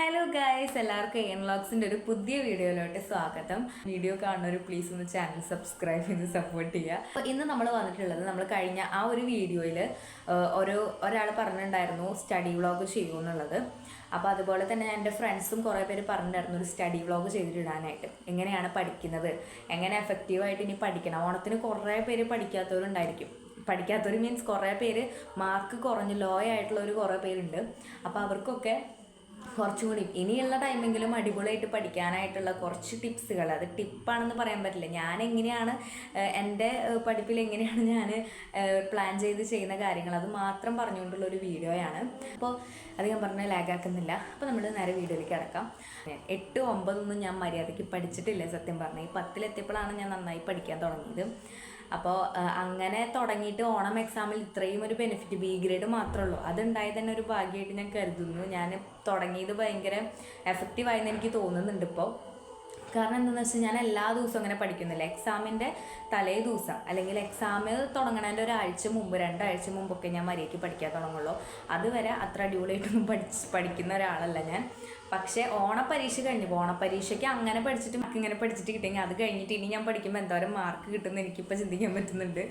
Hello guys എല്ലാവർക്കും എൻ വ്ളോഗ്സിന്റെ ഒരു പുതിയ വീഡിയോയിലോട്ട് സ്വാഗതം. വീഡിയോ കാണുന്നവർ പ്ലീസ് ഒന്ന് ചാനൽ സബ്സ്ക്രൈബ് ചെയ്ത് സപ്പോർട്ട് ചെയ്യുക. അപ്പോൾ ഇന്ന് നമ്മൾ വന്നിട്ടുള്ളത് നമ്മൾ കഴിഞ്ഞ ആ ഒരു വീഡിയോയിൽ ഒരു ഒരാൾ പറഞ്ഞിട്ടുണ്ടായിരുന്നു സ്റ്റഡി വ്ളോഗ് ചെയ്യുമെന്നുള്ളത് അപ്പോൾ അതുപോലെ തന്നെ എന്റെ ഫ്രണ്ട്സും കുറേ പേര് പറഞ്ഞിട്ടുണ്ടായിരുന്നു ഒരു സ്റ്റഡി വ്ളോഗ് ചെയ്തിട്ടിടാനായിട്ട്. എങ്ങനെയാണ് പഠിക്കുന്നത്? എങ്ങനെ എഫക്റ്റീവായിട്ട് ഇനി പഠിക്കണം? ഓണത്തിന് കുറേ പേര് പഠിക്കാത്തവരുണ്ടായിരിക്കും. പഠിക്കാത്തവർ മീൻസ് കുറേ പേര് മാർക്ക് കുറഞ്ഞ് ലോ ആയിട്ടുള്ള ഒരു കുറേ പേരുണ്ട്. അപ്പോൾ അവർക്കൊക്കെ കുറച്ചും കൂടി ഇനിയുള്ള ടൈമെങ്കിലും അടിപൊളിയായിട്ട് പഠിക്കാനായിട്ടുള്ള കുറച്ച് ടിപ്സുകൾ. അത് ടിപ്പാണെന്ന് പറയാൻ പറ്റില്ല. ഞാൻ എങ്ങനെയാണ് എന്റെ പഠിപ്പിൽ എങ്ങനെയാണ് ഞാൻ പ്ലാൻ ചെയ്ത് ചെയ്യുന്ന കാര്യങ്ങൾ അത് മാത്രം പറഞ്ഞുകൊണ്ടുള്ള ഒരു വീഡിയോയാണ്. അപ്പോൾ അത് ഞാൻ പറഞ്ഞ ലാഗാക്കുന്നില്ല. അപ്പോൾ നമ്മൾ നേരെ വീഡിയോയിലേക്ക് കിടക്കാം. എട്ട് ഒമ്പതൊന്നും ഞാൻ മര്യാദയ്ക്ക് പഠിച്ചിട്ടില്ല സത്യം പറഞ്ഞാൽ ഈ പത്തിലെത്തിയപ്പോഴാണ് ഞാൻ നന്നായി പഠിക്കാൻ തുടങ്ങിയത്. അപ്പോൾ അങ്ങനെ തുടങ്ങിയിട്ട് ഓണം എക്സാമിൽ ഇത്രയും ഒരു ബെനിഫിറ്റ് ബി ഗ്രേഡ് മാത്രമേ ഉള്ളൂ. അതുണ്ടായി തന്നെ ഒരു ഭാഗ്യമായിട്ട് ഞാൻ കരുതുന്നു. ഞാൻ തുടങ്ങിയത് ഭയങ്കര എഫക്റ്റീവായെന്ന് എനിക്ക് തോന്നുന്നുണ്ട് ഇപ്പോൾ കാരണം എന്താണെന്ന് വെച്ചാൽ ഞാൻ എല്ലാ ദിവസവും അങ്ങനെ പഠിക്കുന്നില്ല. എക്സാമിന്റെ തലേ ദിവസം അല്ലെങ്കിൽ എക്സാം തുടങ്ങണതിന്റെ ഒരാഴ്ച മുമ്പ് രണ്ടാഴ്ച മുമ്പൊക്കെ ഞാൻ മര്യാദയ്ക്ക് പഠിക്കാൻ തുടങ്ങുള്ളൂ. അതുവരെ അത്ര അടിപൊളിയായിട്ടൊന്നും പഠിച്ച് പഠിക്കുന്ന ഒരാളല്ല ഞാൻ. പക്ഷേ ഓണപ്പരീക്ഷ കഴിഞ്ഞു. ഓണപ്പരീക്ഷയ്ക്ക് അങ്ങനെ പഠിച്ചിട്ട് മാർക്ക് ഇങ്ങനെ പഠിച്ചിട്ട് കിട്ടിയെങ്കിൽ അത് കഴിഞ്ഞിട്ട് ഇനി ഞാൻ പഠിക്കുമ്പോൾ എന്തോരം മാർക്ക് കിട്ടുമെന്ന് എനിക്കിപ്പോൾ ചിന്തിക്കാൻ പറ്റുന്നുണ്ട്.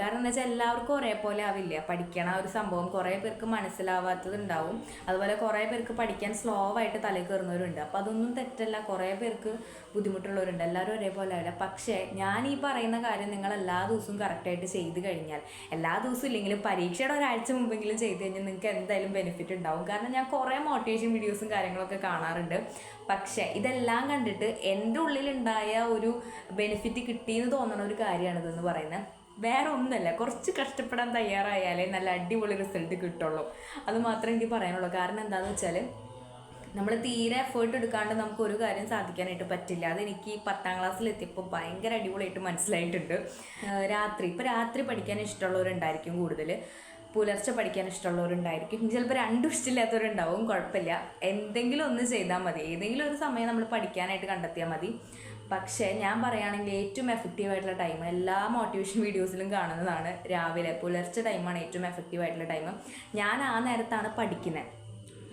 കാരണം എന്താ വെച്ചാൽ എല്ലാവർക്കും ഒരേപോലെ ആവില്ല? പഠിക്കണ ഒരു സംഭവം കുറേ പേർക്ക് മനസ്സിലാവാത്തതുണ്ടാവും. അതുപോലെ കുറേ പേർക്ക് പഠിക്കാൻ സ്ലോ ആയിട്ട് തലയിൽ കയറുന്നവരുണ്ട് അപ്പോൾ അതൊന്നും തെറ്റല്ല. കുറേ പേർക്ക് ബുദ്ധിമുട്ടുള്ളവരുണ്ട്. എല്ലാവരും ഒരേപോലെ ആവില്ല. പക്ഷേ ഞാൻ ഈ പറയുന്ന കാര്യം നിങ്ങൾ എല്ലാ ദിവസവും കറക്റ്റായിട്ട് ചെയ്ത് കഴിഞ്ഞാൽ എല്ലാ ദിവസവും ഇല്ലെങ്കിലും പരീക്ഷയുടെ ഒരാഴ്ച മുമ്പെങ്കിലും ചെയ്ത് കഴിഞ്ഞാൽ നിങ്ങൾക്ക് എന്തായാലും ബെനിഫിറ്റ് ഉണ്ടാവും. കാരണം ഞാൻ കുറേ മോട്ടിവേഷൻ വീഡിയോസും കാര്യങ്ങളൊക്കെ കാണാറുണ്ട്. പക്ഷേ ഇതെല്ലാം കണ്ടിട്ട് എന്റെ ഉള്ളിലുണ്ടായ ഒരു ബെനിഫിറ്റ് കിട്ടിയെന്ന് തോന്നുന്ന ഒരു കാര്യമാണിതെന്ന് പറയുന്നത്. വേറെ ഒന്നല്ല. കുറച്ച് കഷ്ടപ്പെടാൻ തയ്യാറായാലേ നല്ല അടിപൊളി റിസൾട്ട് കിട്ടുള്ളൂ. അത് മാത്രമേ എനിക്ക് പറയാനുള്ളൂ. കാരണം എന്താണെന്ന് വെച്ചാൽ നമ്മൾ തീരെ എഫേർട്ട് എടുക്കാണ്ട് നമുക്ക് ഒരു കാര്യം സാധിക്കാനായിട്ട് പറ്റില്ല. അതെനിക്ക് ഈ പത്താം ക്ലാസ്സിൽ എത്തിയപ്പോൾ ഭയങ്കര അടിപൊളിയായിട്ട് മനസ്സിലായിട്ടുണ്ട്. രാത്രി. ഇപ്പോൾ രാത്രി പഠിക്കാൻ ഇഷ്ടമുള്ളവരുണ്ടായിരിക്കും കൂടുതൽ പുലർച്ചെ പഠിക്കാൻ ഇഷ്ടമുള്ളവരുണ്ടായിരിക്കും. ചിലപ്പോൾ രണ്ടും ഇഷ്ടമില്ലാത്തവരുണ്ടാവും കുഴപ്പമില്ല. എന്തെങ്കിലും ഒന്ന് ചെയ്താൽ മതി. ഏതെങ്കിലും ഒരു സമയം നമ്മൾ പഠിക്കാനായിട്ട് കണ്ടെത്തിയാൽ മതി. പക്ഷേ ഞാൻ പറയുകയാണെങ്കിൽ ഏറ്റവും എഫക്റ്റീവ് ആയിട്ടുള്ള ടൈം എല്ലാ മോട്ടിവേഷൻ വീഡിയോസിലും കാണുന്നതാണ് രാവിലെ. പുലർച്ചെ ടൈമാണ് ഏറ്റവും എഫക്റ്റീവ് ആയിട്ടുള്ള ടൈം ഞാൻ ആ നേരത്താണ് പഠിക്കുന്നത്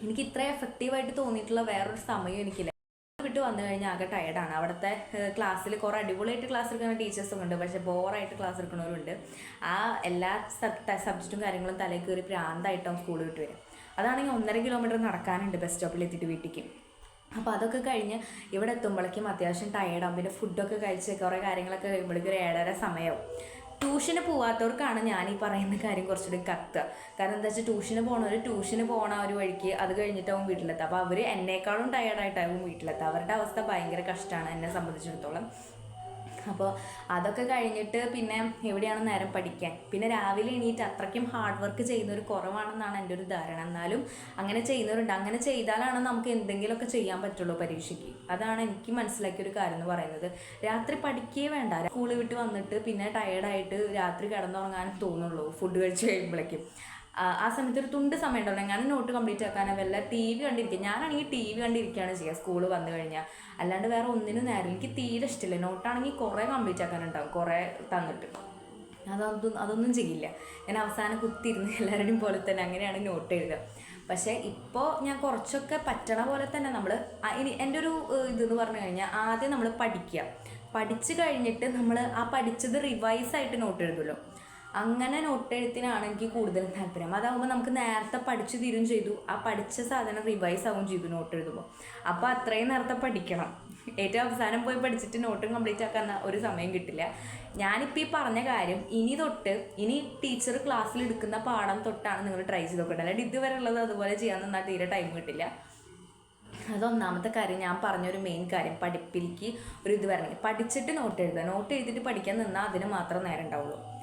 എനിക്ക് ഇത്ര എഫക്റ്റീവായിട്ട് തോന്നിയിട്ടുള്ള വേറൊരു സമയം എനിക്കില്ല. വിട്ട് വന്നു കഴിഞ്ഞാൽ ആകെ ടയർഡാണ് അവിടുത്തെ ക്ലാസ്സിൽ കുറേ അടിപൊളിയായിട്ട് ക്ലാസ് എടുക്കുന്ന ടീച്ചേഴ്സും ഉണ്ട്. പക്ഷേ ബോറായിട്ട് ക്ലാസ് എടുക്കുന്നവരുണ്ട്. ആ എല്ലാ സബ്ജക്റ്റും കാര്യങ്ങളും തലേ കയറി പ്രാന്തായിട്ടാണ് സ്കൂളിൽ വിട്ട് വരും അതാണെങ്കിൽ ഒന്നര കിലോമീറ്റർ നടക്കാനുണ്ട് ബസ് സ്റ്റോപ്പിൽ എത്തിയിട്ട് വീട്ടിലേക്ക് അപ്പോൾ അതൊക്കെ കഴിഞ്ഞ് ഇവിടെ എത്തുമ്പോഴേക്കും അത്യാവശ്യം ടയർഡാകും പിന്നെ ഫുഡൊക്കെ കഴിച്ച് കുറേ കാര്യങ്ങളൊക്കെ കഴിയുമ്പോഴേക്കും ഒരു ഏഴര സമയമാവും ട്യൂഷന് പോവാത്തവർക്കാണ് ഞാൻ ഈ പറയുന്ന കാര്യം കുറച്ചുകൂടി കത്തുക കാരണം എന്താ വെച്ചാൽ ട്യൂഷന് പോകണവർ ട്യൂഷന് പോകണ ഒരു വഴിക്ക് അത് കഴിഞ്ഞിട്ടാവും വീട്ടിലെത്തുക അപ്പോൾ അവർ എന്നേക്കാളും ടയേർഡായിട്ടാവും വീട്ടിലെത്തുക. അവരുടെ അവസ്ഥ ഭയങ്കര കഷ്ടമാണ് എന്നെ സംബന്ധിച്ചിടത്തോളം. അപ്പോൾ അതൊക്കെ കഴിഞ്ഞിട്ട് പിന്നെ എവിടെയാണ് നേരം പഠിക്കാൻ? പിന്നെ രാവിലെ എണീറ്റ് അത്രയ്ക്കും ഹാർഡ് വർക്ക് ചെയ്യുന്നൊരു കുറവാണെന്നാണ് എന്റെ ഒരു ധാരണ. എന്നാലും അങ്ങനെ ചെയ്യുന്നവരുണ്ട്. അങ്ങനെ ചെയ്താലാണ് നമുക്ക് എന്തെങ്കിലുമൊക്കെ ചെയ്യാൻ പറ്റുള്ളൂ പരീക്ഷയ്ക്ക്. അതാണ് എനിക്ക് മനസ്സിലാക്കിയ ഒരു കാര്യം എന്ന് പറയുന്നത്. രാത്രി പഠിക്കേ വേണ്ട. സ്കൂൾ വിട്ട് വന്നിട്ട് പിന്നെ ടയേർഡായിട്ട് രാത്രി കിടന്നുറങ്ങാൻ തോന്നുള്ളൂ. ഫുഡ് കഴിച്ച് കഴിയുമ്പോഴേക്കും ആ സമയത്ത് ഒരു തുണ്ട് സമയം ഉണ്ടല്ലോ ഞാൻ നോട്ട് കംപ്ലീറ്റ് ആക്കാനോ വല്ല ടി വി കണ്ടിരിക്കുക. ഞാനാണെങ്കിൽ ടി വി കണ്ടിരിക്കുകയാണ് ചെയ്യുക സ്കൂൾ വന്നു കഴിഞ്ഞാൽ അല്ലാണ്ട് വേറെ ഒന്നിനും നേരം എനിക്ക് തീരെ ഇഷ്ടമില്ല. നോട്ടാണെങ്കിൽ കുറേ കംപ്ലീറ്റ് ആക്കാനുണ്ടാവും കുറേ തന്നിട്ട്. അതൊന്നും അതൊന്നും ചെയ്യില്ല. ഞാൻ അവസാനം കുത്തിയിരുന്ന് എല്ലാവരുടെയും പോലെ തന്നെ അങ്ങനെയാണ് നോട്ട് എഴുതുക. പക്ഷേ ഇപ്പോൾ ഞാൻ കുറച്ചൊക്കെ പറ്റണ പോലെ തന്നെ നമ്മൾ ഇനി എന്റെ ഒരു ഇതെന്ന് പറഞ്ഞു കഴിഞ്ഞാൽ ആദ്യം നമ്മൾ പഠിക്കുക. പഠിച്ചു കഴിഞ്ഞിട്ട് നമ്മൾ ആ പഠിച്ചത് റിവൈസ് ആയിട്ട് നോട്ട് എഴുതുമല്ലോ അങ്ങനെ നോട്ട് എഴുത്തിനാണ് എനിക്ക് കൂടുതലും താല്പര്യം. അതാകുമ്പോൾ നമുക്ക് നേരത്തെ പഠിച്ചു തീരും ചെയ്തു. ആ പഠിച്ച സാധനം റിവൈസ് ആവും ചെയ്തു നോട്ട് എഴുതുമ്പോൾ അപ്പോൾ അത്രയും നേരത്തെ പഠിക്കണം. ഏറ്റവും അവസാനം പോയി പഠിച്ചിട്ട് നോട്ടും കംപ്ലീറ്റ് ആക്കാൻ ഒരു സമയം കിട്ടില്ല. ഞാനിപ്പോൾ ഈ പറഞ്ഞ കാര്യം ഇനി തൊട്ട് ഇനി ടീച്ചർ ക്ലാസ്സിൽ എടുക്കുന്ന പാഠം തൊട്ടാണ് നിങ്ങൾ ട്രൈ ചെയ്ത് നോക്കേണ്ടത് അല്ലാണ്ട് ഇതുവരെ ഉള്ളത് അതുപോലെ ചെയ്യാൻ നിന്നാൽ തീരെ ടൈം കിട്ടില്ല. അതൊന്നാമത്തെ കാര്യം ഞാൻ പറഞ്ഞൊരു മെയിൻ കാര്യം. പഠിപ്പിലേക്ക് ഒരു ഇത് വരണം. പഠിച്ചിട്ട് നോട്ട് എഴുതുക നോട്ട് എഴുതിയിട്ട് പഠിക്കാൻ നിന്നാൽ അതിന് മാത്രം നേരം ഉണ്ടാവുള്ളൂ.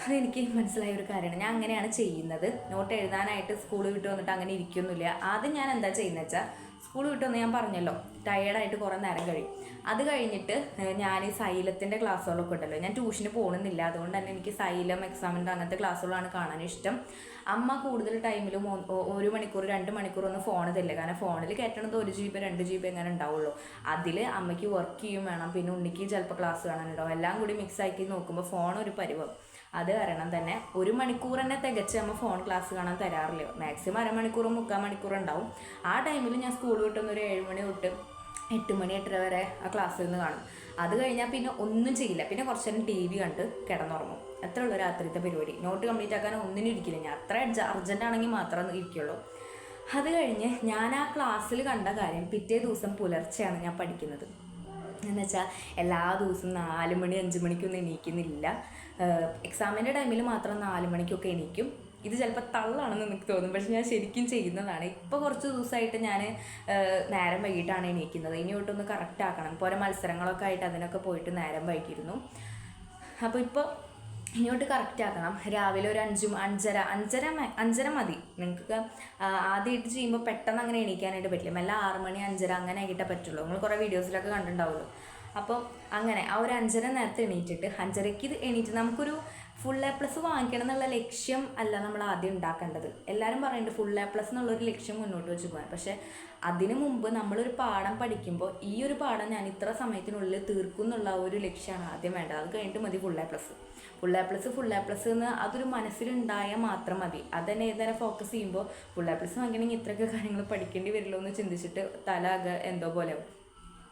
അതെനിക്ക് മനസ്സിലായ ഒരു കാര്യമാണ്. ഞാൻ അങ്ങനെയാണ് ചെയ്യുന്നത്. നോട്ട് എഴുതാനായിട്ട് സ്കൂൾ വിട്ട് വന്നിട്ട് അങ്ങനെ ഇരിക്കുന്നില്ല ആദ്യം ഞാൻ എന്താ ചെയ്യുന്നത് വെച്ചാൽ സ്കൂൾ വിട്ട് വന്ന് ഞാൻ പറഞ്ഞല്ലോ ടയേർഡായിട്ട് കുറേ നേരം കഴിയും. അത് കഴിഞ്ഞിട്ട് ഞാൻ സൈലത്തിന്റെ ക്ലാസ്സുകളൊക്കെ ഉണ്ടല്ലോ. ഞാൻ ട്യൂഷന് പോകുന്നില്ല. അതുകൊണ്ട് തന്നെ എനിക്ക് സൈലം എക്സാമിന്റെ അങ്ങനത്തെ ക്ലാസ്സുകളാണ് കാണാൻ ഇഷ്ടം. അമ്മ കൂടുതൽ ഒ- ഒരു മണിക്കൂർ രണ്ട് മണിക്കൂർ ഒന്നും ഫോൺ തരില്ല കാരണം ഫോണിൽ കയറ്റണത് ഒരു ജി ബി രണ്ട് ജി ബി എങ്ങനെ ഉണ്ടാവുള്ളൂ. അതിൽ അമ്മയ്ക്ക് വർക്ക് ചെയ്യും വേണം. പിന്നെ ഉണ്ണിക്ക് ചിലപ്പോൾ ക്ലാസ് കാണാനുണ്ടാവും. എല്ലാം കൂടി മിക്സ് ആക്കി നോക്കുമ്പോൾ ഫോൺ ഒരു പരിവം. അത് കാരണം തന്നെ ഒരു മണിക്കൂർ തന്നെ തികച്ച് നമ്മൾ ഫോൺ ക്ലാസ് കാണാൻ തരാറില്ല. മാക്സിമം അരമണിക്കൂറും മുക്കാൽ മണിക്കൂർ ഉണ്ടാവും. ആ ടൈമിൽ ഞാൻ സ്കൂൾ വിട്ടുന്ന ഒരു ഏഴ് മണി തൊട്ട് എട്ട് മണി എട്ടര വരെ ആ ക്ലാസ്സിൽ നിന്ന് കാണും. അത് കഴിഞ്ഞാൽ പിന്നെ ഒന്നും ചെയ്യില്ല. പിന്നെ കുറച്ച് നേരം ടി വി കണ്ട് കിടന്നുറങ്ങും. അത്രേ ഉള്ള രാത്രിത്തെ പരിപാടി. നോട്ട് കംപ്ലീറ്റ് ആക്കാൻ ഒന്നിനും ഇരിക്കില്ല. ഞാൻ അത്ര അർജന്റ് ആണെങ്കിൽ മാത്രമേ ഇരിക്കുള്ളൂ. അത് കഴിഞ്ഞ് ഞാൻ ആ ക്ലാസ്സിൽ കണ്ട കാര്യം പിറ്റേ ദിവസം പുലർച്ചെയാണ് ഞാൻ പഠിക്കുന്നത്. എന്ന് വെച്ചാൽ എല്ലാ ദിവസവും നാല് മണി അഞ്ച് മണിക്കൊന്നും എണീക്കുന്നില്ല. എക്സാമിന്റെ ടൈമിൽ മാത്രം നാല് മണിക്കൊക്കെ എണീക്കും. ഇത് ചിലപ്പോൾ തള്ളാണെന്ന് എനിക്ക് തോന്നും. പക്ഷെ ഞാൻ ശരിക്കും ചെയ്യുന്നതാണ്. ഇപ്പോൾ കുറച്ച് ദിവസമായിട്ട് ഞാൻ നേരം വൈകിട്ടാണ് എണീക്കുന്നത്. ഇനി തൊട്ടൊന്ന് കറക്റ്റ് ആക്കണം. ഇപ്പോൾ ഓരോ മത്സരങ്ങളൊക്കെ ആയിട്ട് അതിനൊക്കെ പോയിട്ട് നേരം വൈകിയിരുന്നു. അപ്പോൾ ഇപ്പോൾ ഇങ്ങോട്ട് കറക്റ്റ് ആക്കണം. രാവിലെ ഒരു അഞ്ചും അഞ്ചര അഞ്ചര അഞ്ചര മതി. നിങ്ങൾക്ക് ആദ്യമായിട്ട് ചെയ്യുമ്പോൾ പെട്ടെന്ന് അങ്ങനെ എണീക്കാനായിട്ട് പറ്റില്ല. മെല്ലെ ആറ് മണി അഞ്ചര അങ്ങനെ ആയിട്ടേ പറ്റുള്ളൂ. നിങ്ങൾ കുറേ വീഡിയോസിലൊക്കെ കണ്ടിട്ടുണ്ടാവുമല്ലോ. അപ്പോൾ അങ്ങനെ ആ ഒരു അഞ്ചര നേരത്തെ എണീറ്റിട്ട് അഞ്ചരയ്ക്ക് ഇത് എണീറ്റ് നമുക്കൊരു ഫുൾ എ പ്ലസ് വാങ്ങിക്കണം എന്നുള്ള ലക്ഷ്യം അല്ല നമ്മൾ ആദ്യം ഉണ്ടാക്കേണ്ടത്. എല്ലാവരും പറയുന്നുണ്ട് ഫുൾ എ പ്ലസ് എന്നുള്ളൊരു ലക്ഷ്യം മുന്നോട്ട് വെച്ച് പോകാൻ പക്ഷേ അതിനു മുമ്പ് നമ്മളൊരു പാഠം പഠിക്കുമ്പോൾ ഈ ഒരു പാഠം ഞാൻ ഇത്ര സമയത്തിനുള്ളിൽ തീർക്കും എന്നുള്ള ഒരു ലക്ഷ്യമാണ് ആദ്യം വേണ്ടത്. അത് കഴിഞ്ഞിട്ട് മതി full A plus full A plus full A plus എന്ന് അതൊരു മനസ്സിലുണ്ടായാൽ മാത്രം മതി. അതന്നെ ഏതുനേരം ഫോക്കസ് ചെയ്യുമ്പോൾ ഫുൾ എ പ്ലസ് വാങ്ങിക്കണമെങ്കിൽ ഇത്രയൊക്കെ കാര്യങ്ങൾ പഠിക്കേണ്ടി വരില്ലോ എന്ന് ചിന്തിച്ചിട്ട് തല എന്തോ പോലെ.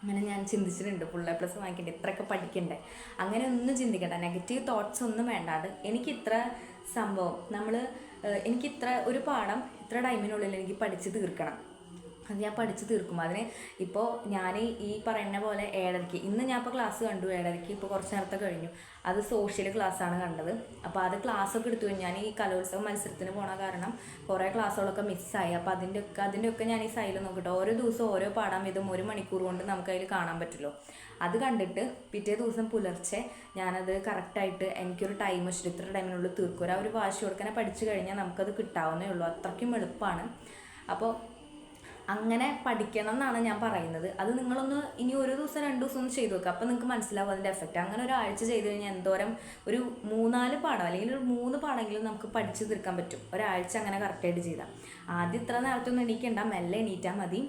അങ്ങനെ ഞാൻ ചിന്തിച്ചിട്ടുണ്ട് ഫുൾ എ പ്ലസ് വാങ്ങിക്കണ്ടേ ഇത്രയൊക്കെ പഠിക്കണ്ടേ. അങ്ങനെ ഒന്നും ചിന്തിക്കണ്ട നെഗറ്റീവ് തോട്ട്സ് ഒന്നും വേണ്ട. അത് എനിക്ക് ഇത്ര സംഭവം നമ്മൾ എനിക്ക് ഇത്ര ഒരു പാഠം ഇത്ര ടൈമിനുള്ളിൽ എനിക്ക് പഠിച്ച് തീർക്കണം. അത് ഞാൻ പഠിച്ച് തീർക്കും. അതിന് ഇപ്പോൾ ഞാൻ ഈ പറയുന്ന പോലെ ഏഴരയ്ക്ക് ഇന്ന് ഞാൻ ഇപ്പോൾ ക്ലാസ് കണ്ടു ഏഴരയ്ക്ക് ഇപ്പോൾ കുറച്ച് നേരത്തെ കഴിഞ്ഞു. അത് സോഷ്യൽ ക്ലാസ്സാണ് കണ്ടത്. അപ്പോൾ അത് ക്ലാസ്സൊക്കെ എടുത്തു ഞാൻ ഈ കലോത്സവ മത്സരത്തിന് പോണ കാരണം കുറേ ക്ലാസ്സുകളൊക്കെ മിസ്സായി അപ്പോൾ അതിന്റെ ഒക്കെ അതിന്റെ ഒക്കെ ഞാൻ ഈ സൈഡിൽ നോക്കിയിട്ട് ഓരോ ദിവസം ഓരോ പാടാൻ വിധം ഒരു മണിക്കൂർ കൊണ്ട് നമുക്ക് അതിൽ കാണാൻ പറ്റുമല്ലോ അത് കണ്ടിട്ട് പിറ്റേ ദിവസം പുലർച്ചെ ഞാനത് കറക്റ്റായിട്ട് എനിക്കൊരു ടൈം വെച്ചിട്ട് ഇത്ര ടൈമിനുള്ളിൽ തീർക്കും. ഒരു വാശി കൊടുക്കനെ പഠിച്ചു കഴിഞ്ഞാൽ നമുക്കത് കിട്ടാവുന്നേ ഉള്ളൂ. അത്രയ്ക്കും എളുപ്പമാണ് അപ്പോൾ അങ്ങനെ പഠിക്കണം എന്നാണ് ഞാൻ പറയുന്നത്. അത് നിങ്ങളൊന്ന് ഇനി ഒരു ദിവസം രണ്ട് ദിവസം ഒന്ന് ചെയ്ത് നോക്കുക അപ്പം നിങ്ങൾക്ക് മനസ്സിലാവും അതിന്റെ എഫക്റ്റ് അങ്ങനെ ഒരാഴ്ച ചെയ്ത് കഴിഞ്ഞാൽ എന്തോരം ഒരു മൂന്നാൽ പാഠം അല്ലെങ്കിൽ ഒരു മൂന്ന് പാഠമെങ്കിലും നമുക്ക് പഠിച്ചു തീർക്കാൻ പറ്റും. ഒരാഴ്ച അങ്ങനെ കറക്റ്റായിട്ട് ചെയ്താൽ ആദ്യം ഇത്ര നേരത്തെ ഒന്നും എണീക്കണ്ട. മെല്ലെ എണീറ്റാൽ മതി.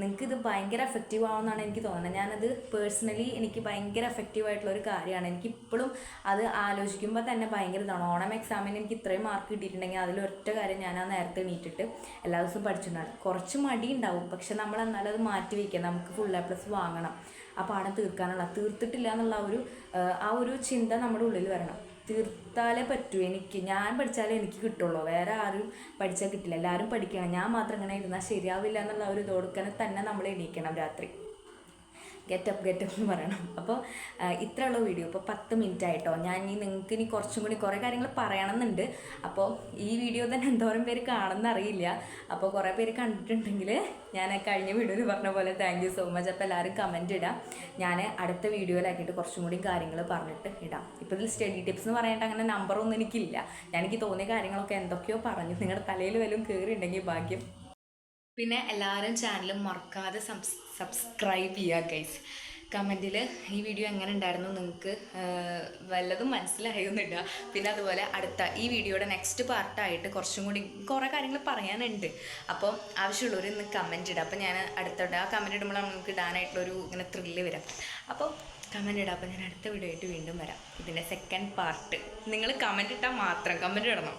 നിങ്ങൾക്ക് ഇത് ഭയങ്കര എഫക്റ്റീവ് ആവുമെന്നാണ് എനിക്ക് തോന്നുന്നത്. ഞാനത് പേഴ്സണലി എനിക്ക് ഭയങ്കര എഫക്റ്റീവ് ആയിട്ടുള്ള ഒരു കാര്യമാണ്. എനിക്ക് ഇപ്പോഴും അത് ആലോചിക്കുമ്പോൾ തന്നെ ഭയങ്കര ഇതാണ്. ഓണം എക്സാമിന് എനിക്ക് ഇത്രയും മാർക്ക് കിട്ടിയിട്ടുണ്ടെങ്കിൽ അതിലൊറ്റ കാര്യം ഞാൻ ആ നേരത്തെ എണീറ്റിട്ട് എല്ലാ ദിവസവും പഠിച്ചിട്ടുണ്ടാണ് കുറച്ച് മടി ഉണ്ടാവും. പക്ഷെ നമ്മൾ എന്നാലും അത് മാറ്റി വയ്ക്കുക നമുക്ക് ഫുൾ എ പ്ലസ് വാങ്ങണം. ആ പാഠം തീർക്കാനുള്ള. തീർത്തിട്ടില്ല എന്നുള്ള ഒരു ആ ഒരു ചിന്ത നമ്മുടെ ഉള്ളിൽ വരണം. തീർത്താലേ പറ്റൂ. എനിക്ക് ഞാൻ പഠിച്ചാലേ എനിക്ക് കിട്ടുള്ളൂ. വേറെ ആരും പഠിച്ചാൽ കിട്ടില്ല. എല്ലാവരും പഠിക്കണം. ഞാൻ മാത്രം ഇങ്ങനെ ഇരുന്നാൽ ശരിയാവില്ല എന്നുള്ള ഒരു ഇതോടുക്കനെ തന്നെ നമ്മൾ എണീക്കണം രാത്രി. ഗെറ്റപ്പ് ഗെറ്റപ്പ് എന്ന് പറയണം. അപ്പോൾ ഇത്രയുള്ള വീഡിയോ ഇപ്പോൾ പത്ത് മിനിറ്റ് ആയിട്ടോ. ഞാൻ ഇനി നിങ്ങൾക്ക് ഇനി കുറച്ചും കൂടി കുറേ കാര്യങ്ങൾ പറയണമെന്നുണ്ട്. അപ്പോൾ ഈ വീഡിയോ തന്നെ എന്തോരം പേര് കാണുന്ന അറിയില്ല. അപ്പോൾ കുറേ പേര് കണ്ടിട്ടുണ്ടെങ്കിൽ ഞാൻ കഴിഞ്ഞ വീഡിയോയിൽ പറഞ്ഞ പോലെ താങ്ക് യു സോ മച്ച് അപ്പോൾ എല്ലാവരും കമന്റ് ഇടാം. ഞാൻ അടുത്ത വീഡിയോയിലാക്കിയിട്ട് കുറച്ചും കൂടി കാര്യങ്ങൾ പറഞ്ഞിട്ട് ഇടാം. ഇപ്പോൾ ഇതിൽ സ്റ്റഡി ടിപ്സ് എന്ന് പറഞ്ഞിട്ട് അങ്ങനെ നമ്പറൊന്നും എനിക്കില്ല. ഞാൻ എനിക്ക് തോന്നിയ കാര്യങ്ങളൊക്കെ എന്തൊക്കെയോ പറഞ്ഞു. നിങ്ങളുടെ തലയിൽ വല്ലതും കയറിയിട്ടുണ്ടെങ്കിൽ ഭാഗ്യം പിന്നെ എല്ലാവരും ചാനലും മറക്കാതെ സബ്സ്ക്രൈബ് ചെയ്യുക ഗൈസ് കമന്റിൽ ഈ വീഡിയോ എങ്ങനെ ഉണ്ടായിരുന്നു നിങ്ങൾക്ക് വല്ലതും മനസ്സിലായൊന്നുമില്ല പിന്നെ അതുപോലെ അടുത്ത ഈ വീഡിയോയുടെ നെക്സ്റ്റ് പാർട്ടായിട്ട് കുറച്ചും കൂടി കുറേ കാര്യങ്ങൾ പറയാനുണ്ട്. അപ്പോൾ ആവശ്യമുള്ളവർ ഇന്ന് കമന്റ് ഇടുക അപ്പോൾ ഞാൻ അടുത്തോട്ട് ആ കമന്റ് ഇടുമ്പോഴാണ് നമുക്ക് ഇടാനായിട്ടുള്ളൊരു ഇങ്ങനെ ത്രില്ല് വരാം. അപ്പോൾ കമന്റ് ഇടാം. അപ്പോൾ ഞാൻ അടുത്ത വീഡിയോ ആയിട്ട് വീണ്ടും വരാം. ഇതിന്റെ സെക്കൻഡ് പാർട്ട് നിങ്ങൾ കമന്റ് ഇട്ടാൽ മാത്രം. കമന്റ് ഇടണം?